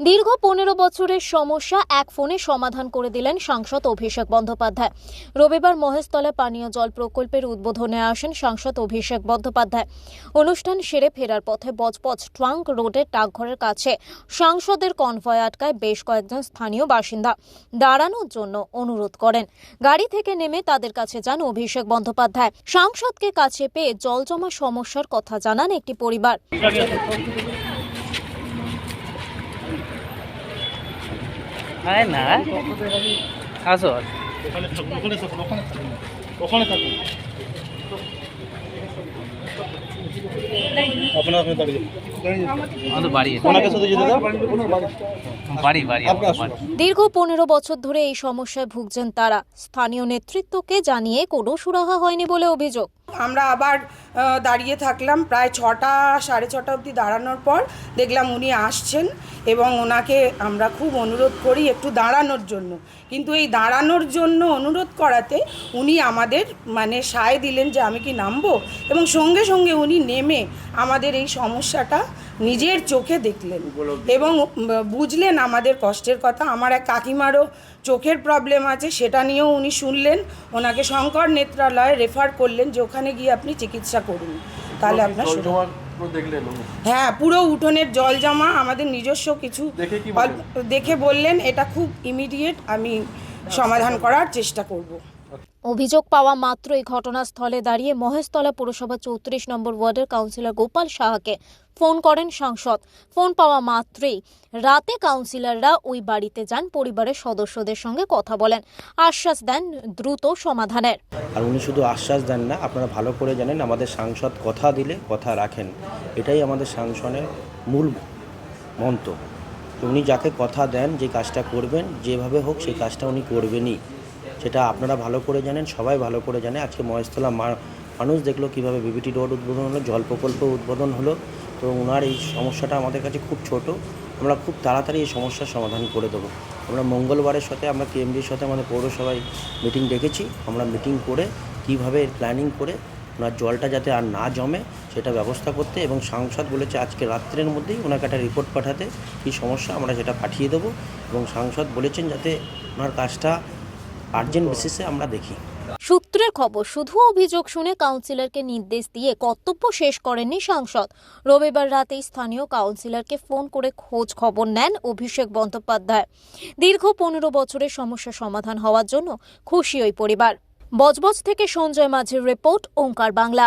দীর্ঘ পনেরো বছরের সমস্যা এক ফোনে সমাধান করে দিলেন সাংসদ অভিষেক বন্দ্যোপাধ্যায়। রবিবার মহেশতলা পানীয় জল প্রকল্পের উদ্বোধনে আসেন সাংসদ অভিষেক বন্দ্যোপাধ্যায়। অনুষ্ঠান সেরে ফেরার পথে বজবজ ট্রাঙ্ক রোডের ডাকঘরের কাছে সাংসদের কনভয় আটকায় বেশ কয়েকজন স্থানীয় বাসিন্দা দাঁড়ানোর জন্য অনুরোধ করেন। গাড়ি থেকে নেমে তাদের কাছে যান অভিষেক বন্দ্যোপাধ্যায়। সাংসদকে কাছে পেয়ে জল জমা সমস্যার কথা জানান একটি পরিবার। আরে না? আসো ওখানে থাকুন আপনার আপনি দাঁড়িয়ে আমাদের বাড়ি ওনাকে সাথে যেতে দাও। বাড়ি বাড়ি আপনি আমার আসুন। বাড়ি। দীর্ঘ পনেরো বছর ধরে এই সমস্যায় ভুগছেন তারা। স্থানীয় নেতৃত্বকে জানিয়ে কোনো সুরাহা হয়নি বলে অভিযোগ। আমরা আবার দাঁড়িয়ে থাকলাম প্রায় ছটা সাড়ে ছটা অবধি দাঁড়ানোর পর দেখলাম উনি আসছেন এবং ওনাকে আমরা খুব অনুরোধ করি একটু দাঁড়ানোর জন্য। কিন্তু এই দাঁড়ানোর জন্য অনুরোধ করাতে উনি আমাদের মানে সায় দিলেন যে আমি কি নামবো? এবং সঙ্গে সঙ্গে উনি নেমে আমাদের এই সমস্যাটা নিজের চোখে দেখলেন। এবং বুঝলেন আমাদের কষ্টের কথা। আমার এক কাকিমারও চোখের প্রবলেম আছে সেটা নিয়েও উনি শুনলেন। ওনাকে শঙ্কর নেত্রালয়ে রেফার করলেন যে ওখানে গিয়ে আপনি চিকিৎসা করুন। তাহলে আপনার হ্যাঁ পুরো উঠোনের জল জমা আমাদের নিজস্ব কিছু দেখে দেখে বললেন এটা খুব ইমিডিয়েট আমি সমাধান করার চেষ্টা করব। অভিযোগ পাওয়া মাত্রই ঘটনাস্থলে দাঁড়িয়ে মহেশতলা পুরসভা চৌত্রিশ নম্বর ওয়ার্ডের কাউন্সিলর গোপাল সাহাকে ফোন করেন সাংসদ। ফোন পাওয়া মাত্রই রাতে কাউন্সিলররা ওই বাড়িতে যান, পরিবারের সদস্যদের সঙ্গে কথা বলেন। আশ্বাস দেন দ্রুত সমাধানের। আর উনি শুধু আশ্বাস দেন না, আপনারা ভালো করে জানেন আমাদের সাংসদ কথা দিলে কথা রাখেন। এটাই আমাদের সাংসদের মূল মন্ত্র। উনি যাকে কথা দেন, যে কাজটা করবেন, যেভাবে হোক সেই কাজটা উনি করবেনই। সেটা আপনারা ভালো করে জানেন, সবাই ভালো করে জানে। আজকে মহেশতলা মানুষ দেখল কীভাবে বিবিটি রোড উদ্বোধন হলো, জল প্রকল্প উদ্বোধন হলো। তো ওনার এই সমস্যাটা আমাদের কাছে খুব ছোট। আমরা খুব তাড়াতাড়ি এই সমস্যার সমাধান করে দেবো। আমরা মঙ্গলবারের সাথে, আমরা কেএমডির সাথে, আমাদের পৌরসভায় মিটিং ডেকেছি আমরা মিটিং করে কীভাবে প্ল্যানিং করে ওনার জলটা যাতে আর না জমে, সেটা ব্যবস্থা করতে এবং সাংসদ বলেছে আজকে রাত্রের মধ্যেই ওনাকে একটা রিপোর্ট পাঠাতে কী সমস্যা, আমরা সেটা পাঠিয়ে দেবো। এবং সাংসদ বলেছেন যাতে ওনার কাজটা আর্জেন্ট বেসিসে আমরা দেখি। সূত্রের খবর, শুধু অভিযোগ শুনে কাউন্সিলরকে নির্দেশ দিয়ে কর্তব্য শেষ করেননি সাংসদ। রবিবার রাতেই স্থানীয় কাউন্সিলরকে ফোন করে খোঁজ খবর নেন অভিষেক বন্দ্যোপাধ্যায়। দীর্ঘ পনেরো বছরের সমস্যা সমাধান হওয়ার জন্য খুশি ওই পরিবার। বজবজ থেকে সঞ্জয় মাঝির রিপোর্ট ওঙ্কার বাংলা।